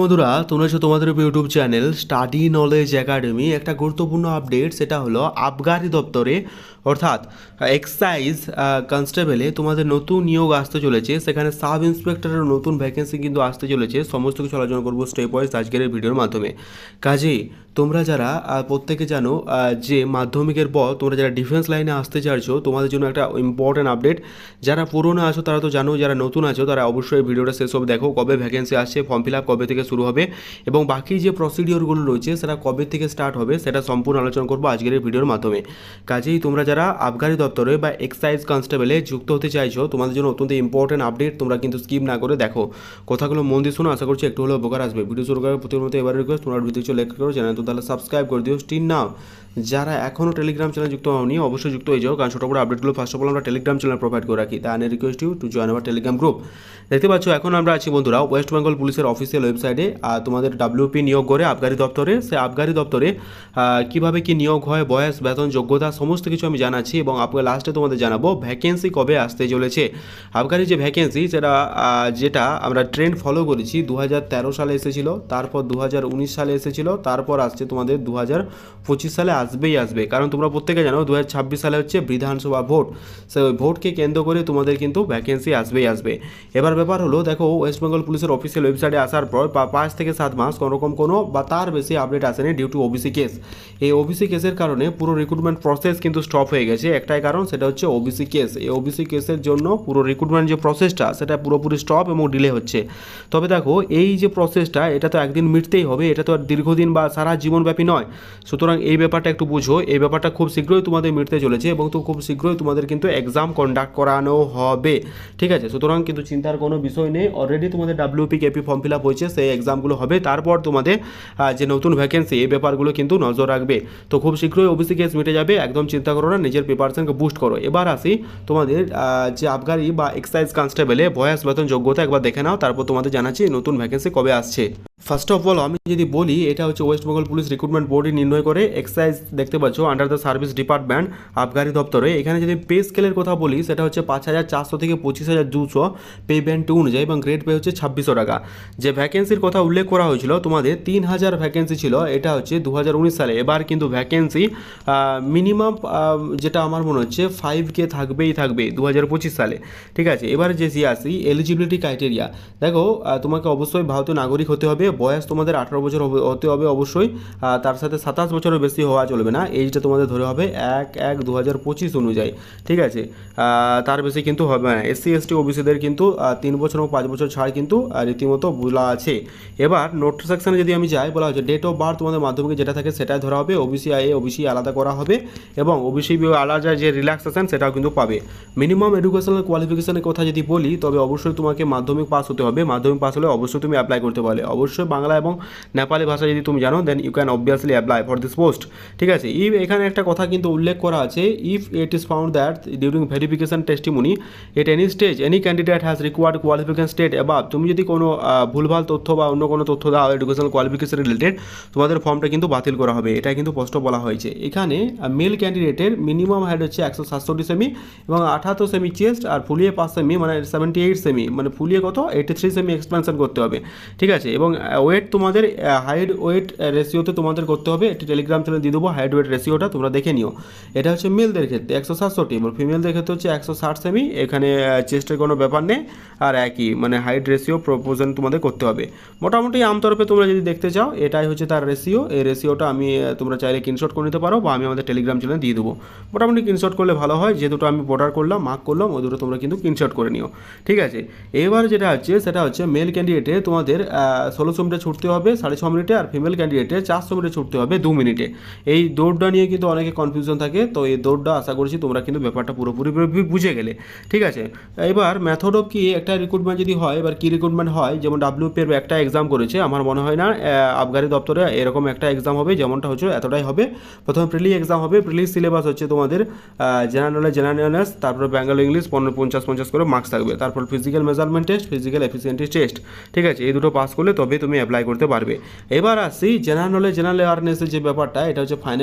বন্ধুরা, তোমরা হচ্ছে তোমাদের YouTube channel study knowledge academy একটা গুরুত্বপূর্ণ আপডেট সেটা হলো আবগারি দপ্তরে, অর্থাৎ এক্সাইজ কনস্টেবলে তোমাদের নতুন নিয়োগ আসতে চলেছে। সেখানে সাব ইন্সপেক্টরের নতুন ভ্যাকেন্সি কিন্তু আসতে চলেছে। সমস্ত কিছু আলোচনা করব স্টেপ ওয়াইজ আজকের ভিডিওর মাধ্যমে। কাজেই তোমরা যারা প্রত্যেকে জানো যে মাধ্যমিকের পর তোমরা যারা ডিফেন্স লাইনে আসতে চাইছো, তোমাদের জন্য একটা ইম্পর্টেন্ট আপডেট যারা পুরনো আছো, তারা তো জানো যারা নতুন আছো, তারা অবশ্যই ভিডিওটা শেষ হবে দেখো, কবে ভ্যাকেন্সি আসছে ফর্ম ফিল আপ কবে থেকে শুরু হবে, এবং বাকি যে প্রসিডিওরগুলো রয়েছে, সেটা কবে থেকে স্টার্ট হবে, সেটা সম্পূর্ণ আলোচনা করব আজকের এই ভিডিওর মাধ্যমে। কাজেই তোমরা যারা আবগারি দপ্তরে বা এক্সাইজ কনস্টেবলে যুক্ত হতে চাইছো, তোমাদের জন্য অত্যন্ত ইম্পর্টেন্ট আপডেট তোমরা কিন্তু স্কিপ না করে দেখো। কথাগুলো মন দিয়ে শোনো, আশা করছি একটু হলেও উপকার আসবে। ভিডিও শুরু করার প্রতি মতো এবার রিকোয়েস্ট তোমরা ভিডিও চলে করো, চ্যানেল তাহলে সাবস্ক্রাইব করে দিও। স্টিন নাও যারা এখনও টেলিগ্রাম চ্যানেল যুক্ত হওনি, অবশ্যই যুক্ত হয়ে যাও। কারণ ছোটো বড় আপডেটগুলো ফার্স্ট অফ অল আমরা টেলিগ্রাম চ্যানেল প্রোভাইড করে রাখি। তাই request you to join our Telegram group দেখতে পাচ্ছ, এখন আমরা আছি বন্ধুরা ওয়েস্ট বেঙ্গল পুলিশের অফিসিয়াল ওয়েবসাইটে আর তোমাদের ডাব্লিউপি নিয়োগ করে আবগারি দপ্তরে। সে আবগারি দপ্তরে কীভাবে কি নিয়োগ হয়, বয়স, বেতন, যোগ্যতা, সমস্ত কিছু আমি জানাচ্ছি এবং আপনার লাস্টে তোমাদের জানাব ভ্যাকেন্সি কবে আসতে চলেছে। আবগারি যে ভ্যাকেন্সি সেটা যেটা আমরা ট্রেন্ড ফলো করেছি দু হাজার তেরো সালে এসেছিল, তারপর দু হাজার উনিশ সালে এসেছিল, তারপর আসছে তোমাদের দু পঁচিশ সালে, আসবেই আসবে। কারণ তোমরা প্রত্যেকে জানো দু হাজার ছাব্বিশ সালে হচ্ছে বিধানসভা ভোট। সে ভোটকে কেন্দ্র করে তোমাদের কিন্তু ভ্যাকেন্সি আসবেই আসবে। এবার ব্যাপার হলো, দেখো ওয়েস্ট বেঙ্গল পুলিশের অফিসিয়াল ওয়েবসাইটে আসার পর পাঁচ থেকে সাত মাস কোনোরকম কোনো বা তার বেশি আপডেট আসেনি ডিউ টু ওবিসি কেস এই ওবিসি কেসের কারণে পুরো রিক্রুটমেন্ট প্রসেস কিন্তু স্টপ হয়ে গেছে। একটাই কারণ, সেটা হচ্ছে ওবিসি কেস এই ওবিসি কেসের জন্য পুরো রিক্রুটমেন্ট যে প্রসেসটা সেটা পুরোপুরি স্টপ এবং ডিলে হচ্ছে। তবে দেখো, এই যে প্রসেসটা এটা তো একদিন মিটতেই হবে, এটা তো আর দীর্ঘদিন বা সারা জীবনব্যাপী নয়। সুতরাং এই ব্যাপারটা একটু বুঝো। এই ব্যাপারটা খুব শীঘ্রই তোমাদের মিটতে চলেছে এবং তো খুব শীঘ্রই তোমাদের কিন্তু এক্সাম কন্ডাক্ট করানো হবে। ঠিক আছে? সুতরাং কিন্তু চিন্তার কোনো বিষয় নেই। অলরেডি তোমাদের W P K P form fill up হয়েছে, সেই এক্সামগুলো হবে। তারপর তোমাদের যে নতুন ভ্যাকেন্সি এই ব্যাপারগুলো কিন্তু নজর রাখবে। তো খুব শীঘ্রই ওবিসি কেস মিটে যাবে। একদম চিন্তা করো না, নিজের প্রিপারেশনকে বুস্ট করো। এবার আসি তোমাদের যে আবগারি বা এক্সাইজ কনস্টেবলে বয়স বেতন যোগ্যতা একবার দেখে নাও। তারপর তোমাদের জানাচ্ছি নতুন ভ্যাকেন্সি কবে আসছে। ফার্স্ট অফ অল আমি যদি বলি, এটা হচ্ছে ওয়েস্ট বেঙ্গল পুলিশ রিক্রুটমেন্ট বোর্ডই নির্ণয় করে এক্সাইজ দেখতে পাচ্ছ আন্ডার দ্য সার্ভিস ডিপার্টমেন্ট আবগারি দপ্তরে। এখানে যদি পে স্কেলের কথা বলি, সেটা হচ্ছে পাঁচ হাজার চারশো থেকে পঁচিশ হাজার দুশো পে ব্যান্ড টু অনুযায়ী এবং গ্রেড পে হচ্ছে ছাব্বিশশো টাকা। যে ভ্যাকেন্সির কথা উল্লেখ করা হয়েছিল, তোমাদের তিন হাজার ভ্যাকেন্সি ছিল, এটা হচ্ছে দু হাজার উনিশ সালে। এবার কিন্তু ভ্যাকেন্সি মিনিমাম যেটা আমার মনে হচ্ছে ফাইভ কে থাকবেই থাকবে দু হাজার পঁচিশ সালে। ঠিক আছে, এবার যে আসি এলিজিবিলিটি ক্রাইটেরিয়া দেখো তোমাকে অবশ্যই ভারতীয় নাগরিক হতে হবে, বয়স তোমাদের আঠারো বছর হতে হবে অবশ্যই। তার সাথে সাতাশ বছরের বেশি হওয়া চলবে না। এইজটা তোমাদের ধরে হবে এক এক দু হাজার পঁচিশ অনুযায়ী। ঠিক আছে? তার বেশি কিন্তু হবে না। এসসি, এসটি, ওবিসিদের কিন্তু তিন বছর এবং পাঁচ বছর ছাড় কিন্তু রীতিমতো বলা আছে। এবার নোট সেকশনে যদি আমি যাই, বলা হচ্ছে ডেট অফ বার্থ তোমাদের মাধ্যমিকে যেটা থাকে সেটাই ধরা হবে। ওবিসি আই ওবিসি আলাদা করা হবে এবং ওবিসি আলাদা যে রিল্যাক্সেশন সেটাও কিন্তু পাবে। মিনিমাম এডুকেশনাল কোয়ালিফিকেশনের কথা যদি বলি, তবে অবশ্যই তোমাকে মাধ্যমিক পাস হতে হবে। মাধ্যমিক পাস হলে অবশ্যই তুমি অ্যাপ্লাই করতে পারবে অবশ্যই বাংলা এবং নেপালি ভাষা যদি তুমি জানো then you can obviously apply for this post ঠিক আছে? ইফ এখানে একটা কথা কিন্তু উল্লেখ করা আছে if it is found that during verification testimony at any stage any candidate has required qualification state এবার তুমি যদি কোনো ভুলভাল তথ্য বা অন্য কোনো তথ্য দাও এডুকেশনাল কোয়ালিফিকেশন রিলেটেড তোমাদের ফর্মটা কিন্তু বাতিল করা হবে। এটা কিন্তু স্পষ্ট বলা হয়েছে। এখানে মেল ক্যান্ডিডেটের মিনিমাম হাইট হচ্ছে একশো সাতষট্টি সেমি এবং আঠাত্তর সেমি চেস্ট আর ফুলিয়ে পাঁচ সেমি মানে সেভেন্টি এইট সেমি মানে ফুলিয়ে কত? এইটি থ্রি সেমি এক্সপেনশন করতে হবে। ঠিক আছে? এবং ওয়েট তোমাদের হাইট ওয়েট রেশিওতে তোমাদের করতে হবে, একটি টেলিগ্রাম চ্যানেল দিয়ে দেবো হাইট ওয়েট রেশিওটা তোমরা দেখে নিও। এটা হচ্ছে মেলদের ক্ষেত্রে একশো সাতষট্টি এবং ফিমেলদের ক্ষেত্রে হচ্ছে একশো ষাট সেমি এখানে চেস্টের কোনো ব্যাপার নেই, আর একই মানে হাইট রেশিও প্রপোজন তোমাদের করতে হবে। মোটামুটি আমতরফে তোমরা যদি দেখতে চাও, এটাই হচ্ছে তার রেশিও এই রেশিওটা আমি তোমরা চাইলে কিনশট করে নিতে পারো বা আমি আমাদের টেলিগ্রাম চ্যানেলে দিয়ে দেবো। মোটামুটি কিনশট করলে ভালো হয় যে দুটো আমি বর্ডার করলাম মার্ক করলাম, ওই দুটো তোমরা কিন্তু কিনশট করে নিও। ঠিক আছে? এবার যেটা হচ্ছে, সেটা হচ্ছে মেল ক্যান্ডিডেটে তোমাদের ষোলোশো মিনিটে ছুটতে হবে, সাড়ে ছ মিনিটে, আর ফিমেল ক্যান্ডিডেটে চারশো মিটার ছুটতে হবে, দু মিনিটে। এই দৌড়টা নিয়ে কিন্তু অনেকে কনফিউশন থাকে, তো এই দৌড়টা আশা করছি তোমরা কিন্তু ব্যাপারটা পুরোপুরি বুঝে গেলে। ঠিক আছে? এবার মেথড অফ কি? একটা রিক্রুটমেন্ট যদি হয়, এবার কি রিক্রুটমেন্ট হয়? যেমন ডাব্লিউপি এর একটা এক্সাম করেছে, আমার মনে হয় না আবগারি দপ্তরে এরকম একটা এক্সাম হবে, যেমনটা হচ্ছে এতটাই হবে। প্রথমে প্রিলি এক্সাম হবে প্রিলি সিলেবাস হচ্ছে তোমাদের জেনারেল জেনারেল তারপরে বেঙ্গল ইংলিশ পনেরো, পঞ্চাশ পঞ্চাশ করে মার্কস থাকবে। তারপর physical measurement test physical efficiency test ঠিক আছে? এই দুটো পাস করলে তবে তুমি অ্যাপ্লাই করতে পারবে। এবার আসি জেনারেল নলেজ জেনারেল অ্যাওয়ারনেসের যে ব্যাপারটা এটা হচ্ছে ফাইনাল